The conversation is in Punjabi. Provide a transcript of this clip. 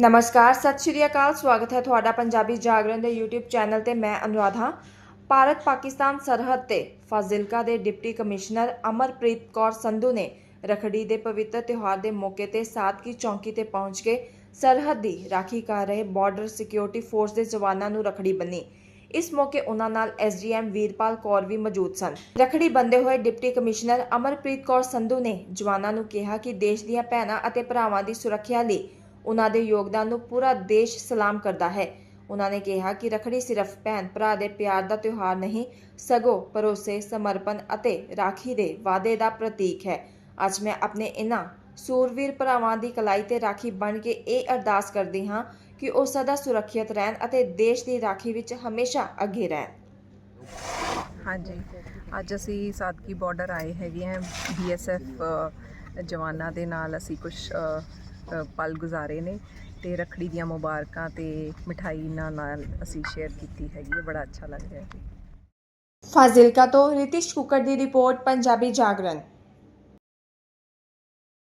ਨਮਸਕਾਰ, ਸਤਿ ਸ਼੍ਰੀ ਅਕਾਲ, ਸਵਾਗਤ ਹੈ ਤੁਹਾਡਾ ਪੰਜਾਬੀ ਜਾਗਰਣ ਦੇ YouTube ਚੈਨਲ ਤੇ ਮੈਂ ਅਨੁਰਾਧਾ। ਭਾਰਤ ਪਾਕਿਸਤਾਨ ਸਰਹੱਦ ਤੇ ਫਾਜ਼ਿਲਕਾ ਦੇ ਡਿਪਟੀ ਕਮਿਸ਼ਨਰ ਅਮਰਪ੍ਰੀਤ ਕੌਰ ਸੰਧੂ ਨੇ ਰਖੜੀ ਦੇ ਪਵਿੱਤਰ ਤਿਉਹਾਰ ਦੇ ਮੌਕੇ ਤੇ ਸਾਦਕੀ ਚੌਂਕੀ ਤੇ ਪਹੁੰਚ ਕੇ ਸਰਹੱਦ ਦੀ ਰਾਖੀ ਕਰ ਰਹੇ ਬਾਰਡਰ ਸਿਕਿਉਰਿਟੀ ਫੋਰਸ ਦੇ ਜਵਾਨਾਂ ਨੂੰ ਰਖੜੀ ਬੰਨੀ। ਇਸ ਮੌਕੇ ਉਹਨਾਂ ਨਾਲ ਐਸਡੀਐਮ ਵੀਰਪਾਲ ਕੌਰ ਵੀ ਮੌਜੂਦ ਸਨ। ਰਖੜੀ ਬੰਦੇ ਹੋਏ ਡਿਪਟੀ ਕਮਿਸ਼ਨਰ ਅਮਰਪ੍ਰੀਤ ਕੌਰ ਸੰਧੂ ਨੇ ਜਵਾਨਾਂ ਨੂੰ ਕਿਹਾ ਕਿ ਦੇਸ਼ ਦੀਆਂ ਭੈਣਾਂ ਅਤੇ ਭਰਾਵਾਂ ਦੀ ਸੁਰੱਖਿਆ ਲਈ ਉਹਨਾਂ ਦੇ ਯੋਗਦਾਨ ਨੂੰ ਪੂਰਾ ਦੇਸ਼ ਸਲਾਮ ਕਰਦਾ ਹੈ। ਉਹਨਾਂ ਨੇ ਕਿਹਾ ਕਿ ਰਖੜੀ ਸਿਰਫ ਭੈਣ ਭਰਾ ਦੇ ਪਿਆਰ ਦਾ ਤਿਉਹਾਰ ਨਹੀਂ, ਸਗੋਂ ਭਰੋਸੇ, ਸਮਰਪਣ ਅਤੇ ਰਾਖੀ ਦੇ ਵਾਅਦੇ ਦਾ ਪ੍ਰਤੀਕ ਹੈ। ਅੱਜ ਮੈਂ ਆਪਣੇ ਇਹਨਾਂ ਸੂਰਵੀਰ ਭਰਾਵਾਂ ਦੀ ਕਲਾਈ ਤੇ ਰਾਖੀ ਬਣ ਕੇ ਇਹ ਅਰਦਾਸ ਕਰਦੀ ਹਾਂ ਕਿ ਉਹ ਸਦਾ ਸੁਰੱਖਿਅਤ ਰਹਿਣ ਅਤੇ ਦੇਸ਼ ਦੀ ਰਾਖੀ ਵਿੱਚ ਹਮੇਸ਼ਾ ਅੱਗੇ ਰਹਿਣ। ਹਾਂਜੀ, ਅੱਜ ਅਸੀਂ ਸਾਦਕੀ ਬਾਰਡਰ ਆਏ ਹੈਗੇ ਹਾਂ ਬੀਐਸਐਫ ਜਵਾਨਾਂ ਦੇ ਨਾਲ ਅਸੀਂ ਕੁਝ ਪਲ ਗੁਜ਼ਾਰੇ ਨੇ ਤੇ ਰਖੜੀ ਦੀਆਂ ਮੁਬਾਰਕਾਂ ਤੇ ਮਠਾਈ ਨਾਲ ਨਾਲ ਅਸੀਂ ਸ਼ੇਅਰ ਕੀਤੀ ਹੈਗੀ ਹੈ, ਬੜਾ ਅੱਛਾ ਲੱਗ ਰਿਹਾ ਹੈ। ਫਾਜ਼ਿਲਕਾ ਤੋਂ ਰਿਤਿਸ਼ ਕੁਕਰ ਦੀ ਰਿਪੋਰਟ, ਪੰਜਾਬੀ ਜਾਗਰਣ।